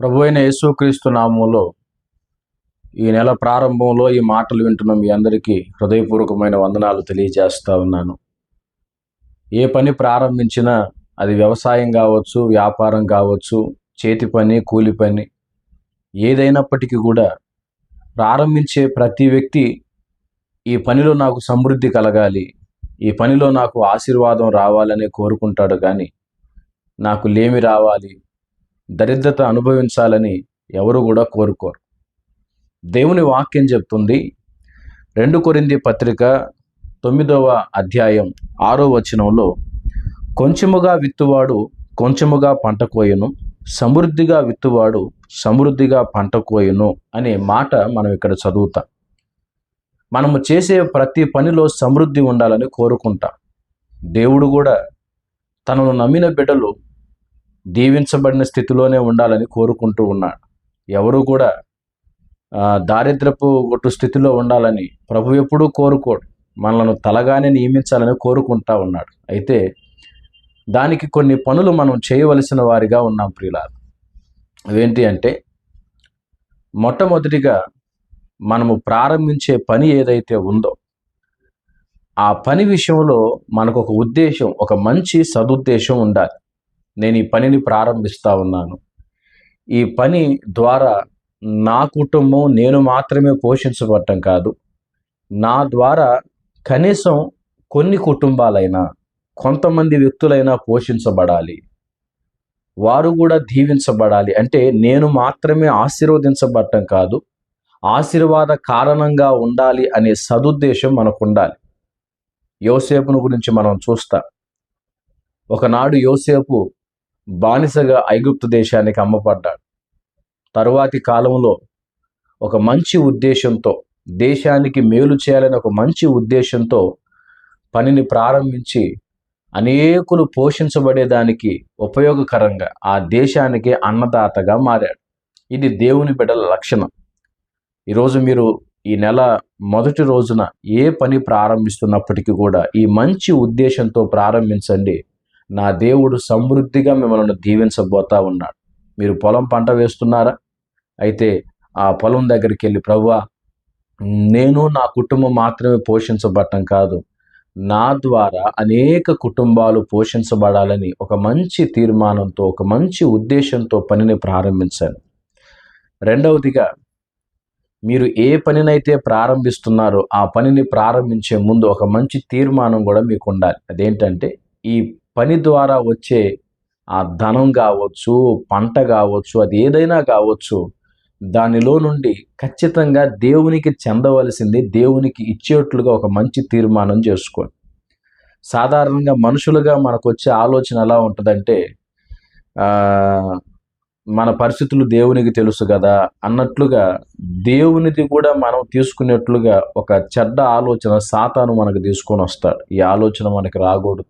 ప్రభు అయిన యేసుక్రీస్తు నామంలో ఈ నెల ప్రారంభంలో ఈ మాటలు వింటున్న మీ అందరికీ హృదయపూర్వకమైన వందనాలు తెలియజేస్తా ఉన్నాను. ఏ పని ప్రారంభించినా అది వ్యవసాయం కావచ్చు వ్యాపారం కావచ్చు చేతి పని కూలి పని ఏదైనప్పటికీ కూడా ప్రారంభించే ప్రతి వ్యక్తి ఈ పనిలో నాకు సమృద్ధి కలగాలి ఈ పనిలో నాకు ఆశీర్వాదం రావాలని కోరుకుంటాడు కానీ నాకు లేమి రావాలి దరిద్రత అనుభవించాలని ఎవరు కూడా కోరుకోరు. దేవుని వాక్యం చెప్తుంది రెండు కొరింది పత్రిక తొమ్మిదవ అధ్యాయం ఆరో వచనంలో కొంచెముగా విత్తువాడు కొంచెముగా పంట కోయను సమృద్ధిగా విత్తువాడు సమృద్ధిగా పంట కోయను అనే మాట మనం ఇక్కడ చదువుతాం. మనము చేసే ప్రతి పనిలో సమృద్ధి ఉండాలని కోరుకుంటాం. దేవుడు కూడా తనను నమ్మిన బిడ్డలు దీవించబడిన స్థితిలోనే ఉండాలని కోరుకుంటూ ఉన్నాడు. ఎవరు కూడా దారిద్రపు గొట్టు స్థితిలో ఉండాలని ప్రభు ఎప్పుడూ కోరుకోడు. మనలను తలగానే నియమించాలని కోరుకుంటా ఉన్నాడు. అయితే దానికి కొన్ని పనులు మనం చేయవలసిన వారిగా ఉన్నాం ప్రియులారు. అవేంటి అంటే మొట్టమొదటిగా మనము ప్రారంభించే పని ఏదైతే ఉందో ఆ పని విషయంలో మనకు ఒక ఉద్దేశం ఒక మంచి సదుద్దేశం ఉండాలి. నేను ఈ పనిని ప్రారంభిస్తా ఉన్నాను. ఈ పని ద్వారా నా కుటుంబం నేను మాత్రమే పోషించబడటం కాదు. నా ద్వారా కనీసం కొన్ని కుటుంబాలైనా కొంతమంది వ్యక్తులైనా పోషించబడాలి. వారు కూడా దీవించబడాలి. అంటే నేను మాత్రమే ఆశీర్వదించబడటం కాదు. ఆశీర్వాద కారణంగా ఉండాలి అనే సదుద్దేశం మనకు ఉండాలి యోసేపును గురించి మనం చూస్తాం. ఒకనాడు యోసేపు బానిసగా ఐగుప్తు దేశానికి అమ్మపడ్డాడు. తరువాతి కాలంలో ఒక మంచి ఉద్దేశంతో దేశానికి మేలు చేయాలని ఒక మంచి ఉద్దేశంతో పనిని ప్రారంభించి అనేకులు పోషించబడేదానికి ఉపయోగకరంగా ఆ దేశానికి అన్నదాతగా మారాడు. ఇది దేవుని బిడ్డల లక్షణం. ఈరోజు మీరు ఈ నెల మొదటి రోజున ఏ పని ప్రారంభిస్తున్నప్పటికీ కూడా ఈ మంచి ఉద్దేశంతో ప్రారంభించండి. నా దేవుడు సమృద్ధిగా మిమ్మల్ని దీవించబోతా ఉన్నాడు. మీరు పొలం పంట వేస్తున్నారా? అయితే ఆ పొలం దగ్గరికి వెళ్ళి ప్రవ్వా నేను నా కుటుంబం మాత్రమే పోషించబడటం కాదు. నా ద్వారా అనేక కుటుంబాలు పోషించబడాలని ఒక మంచి తీర్మానంతో ఒక మంచి ఉద్దేశంతో పనిని ప్రారంభించాను. రెండవదిగా మీరు ఏ పనినైతే ప్రారంభిస్తున్నారో ఆ పనిని ప్రారంభించే ముందు ఒక మంచి తీర్మానం కూడా మీకు ఉండాలి అదేంటంటే ఈ పని ద్వారా వచ్చే ఆ ధనం కావచ్చు పంట కావచ్చు అది ఏదైనా కావచ్చు దానిలో నుండి ఖచ్చితంగా దేవునికి చెందవలసింది దేవునికి ఇచ్చేట్లుగా ఒక మంచి తీర్మానం చేసుకోండి సాధారణంగా మనుషులుగా మనకు వచ్చే ఆలోచన ఎలా ఉంటుందంటే మన పరిస్థితులు దేవునికి తెలుసు కదా అన్నట్లుగా దేవునిది కూడా మనం తీసుకునేట్లుగా ఒక చెడ్డ ఆలోచన సాతాను మనకు తీసుకొని వస్తాడు. ఈ ఆలోచన మనకి రాకూడదు.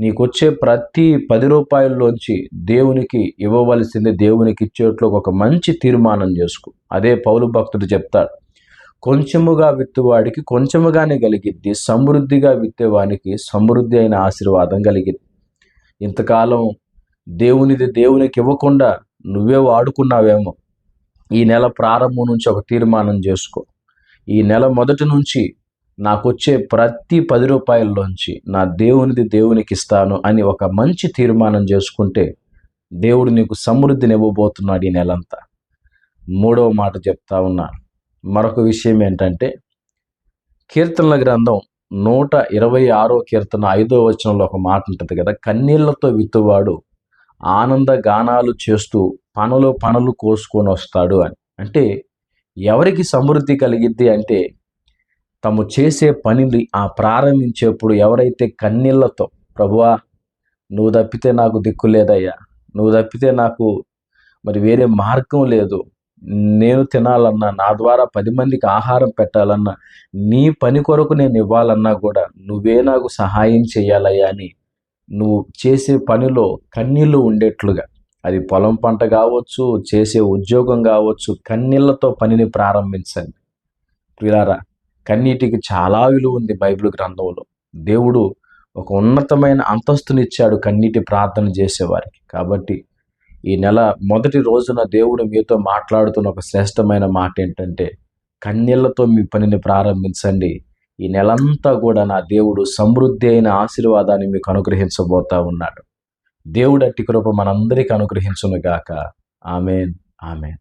నీకొచ్చే ప్రతి పది రూపాయల్లోంచి దేవునికి ఇవ్వవలసింది దేవునికి ఇచ్చేట్లో ఒక మంచి తీర్మానం చేసుకో. అదే పౌలు భక్తుడు చెప్తాడు. కొంచెముగా విత్తువాడికి కొంచెముగానే కలిగిద్ది. సమృద్ధిగా విత్తేవానికి సమృద్ధి అయిన ఆశీర్వాదం కలిగింది ఇంతకాలం దేవునిది దేవునికి ఇవ్వకుండా నువ్వే వాడుకున్నావేమో. ఈ నెల ప్రారంభం నుంచి ఒక తీర్మానం చేసుకో. ఈ నెల మొదటి నుంచి నాకు వచ్చే ప్రతి పది రూపాయల్లోంచి నా దేవునిది దేవునికి ఇస్తాను అని ఒక మంచి తీర్మానం చేసుకుంటే దేవుడు నీకు సమృద్ధిని ఇవ్వబోతున్నాడు ఈ నెలంతా. మూడవ మాట చెప్తా ఉన్నా. మరొక విషయం ఏంటంటే కీర్తనల గ్రంథం నూట ఇరవై ఆరో కీర్తన ఐదో వచనంలో ఒక మాట ఉంటుంది కదా కన్నీళ్ళతో విత్తువాడు ఆనంద గానాలు చేస్తూ పనులు పనులు కోసుకొని వస్తాడు అని. అంటే ఎవరికి సమృద్ధి కలిగిద్ది అంటే తాము చేసే పనిని ఆ ప్రారంభించేప్పుడు ఎవరైతే కన్నీళ్ళతో ప్రభువా నువ్వు తప్పితే నాకు దిక్కు లేదయ్యా. నువ్వు తప్పితే నాకు మరి వేరే మార్గం లేదు. నేను తినాలన్నా నా ద్వారా పది మందికి ఆహారం పెట్టాలన్నా నీ పని కొరకు నేను ఇవ్వాలన్నా కూడా నువ్వే నాకు సహాయం చేయాలయ్యా అని నువ్వు చేసే పనిలో కన్నీళ్ళు ఉండేట్లుగా. అది పొలం పంట కావచ్చు చేసే ఉద్యోగం కావచ్చు కన్నీళ్ళతో పనిని ప్రారంభించండి. ప్రియులారా కన్నీటికి చాలా విలువ ఉంది బైబిల్ గ్రంథంలో. దేవుడు ఒక ఉన్నతమైన అంతస్తునిచ్చాడు కన్నీటి ప్రార్థన చేసేవారికి. కాబట్టి ఈ నెల మొదటి రోజున దేవుడు మీతో మాట్లాడుతున్న ఒక శ్రేష్టమైన మాట ఏంటంటే కన్నీళ్ళతో మీ పనిని ప్రారంభించండి. ఈ నెలంతా కూడా నా దేవుడు సమృద్ధి అయిన ఆశీర్వాదాన్ని మీకు అనుగ్రహించబోతా ఉన్నాడు. దేవుడు అట్టి కృప మనందరికీ అనుగ్రహించునుగాక ఆమెన్. ఆమెన్.